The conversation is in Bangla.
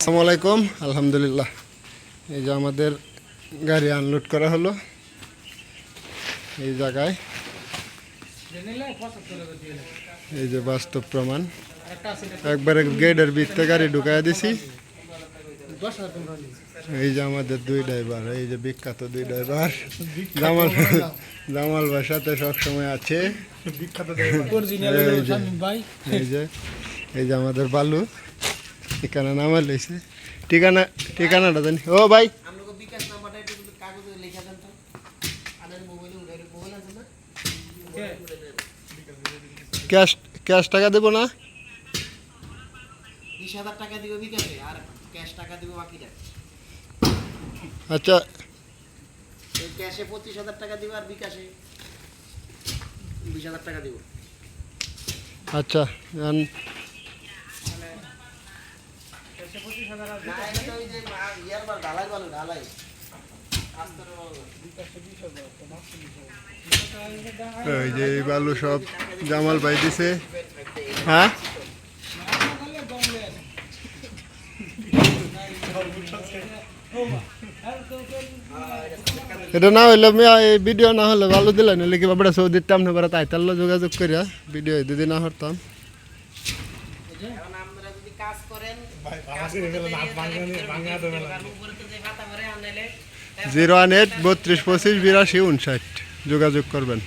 আসসালামু আলাইকুম। আলহামদুলিল্লাহ। এই যে আমাদের গাড়ি আনলোড করা হলো। এই জায়গায়। এই যে বাস্তব প্রমাণ। একবারে গেটের ভিতরে গাড়ি ঢুকাই দিছি। এই যে আমাদের দুই ড্রাইভার এই যে বিখ্যাত দুই ড্রাইভার জামাল জামাল ভাই সাথে সবসময় আছে। এই যে এই যে এই যে আমাদের বালু। ঠিকানা নামা লইছে ঠিকানা ঠিকানাটা জানি। ও ভাই। আপনাকে বিকাশ নাম্বারটা একটু কাগজে লিখে দেন তো। আদার মোবাইলে উঠে মোবাইল আছে না? ক্যাশ ক্যাশ টাকা দেবো না? বিশ হাজার টাকা দিবে বিকাশে আর ক্যাশ টাকা দিবে বাকিটা। আচ্ছা। এই ক্যাশে পঁচিশ হাজার টাকা দিবে আর বিকাশে বিশ হাজার টাকা দিব। আচ্ছা আন- না এটা তো ওই যে। এই বালু সব জামাল ভাই দিছে হ্যাঁ এটা না হইলে এই ভিডিও না হলে ভালো দিলে নিলে কি বাবড়া সৌদির টামনে বেড়া তাইতাল্লো যোগাযোগ করিয়া ভিডিও যদি না হরতাম কাজ করেন জিরো ওয়ান এইট বত্রিশ পঁচিশ বিরাশি উনষাট যোগাযোগ করবেন।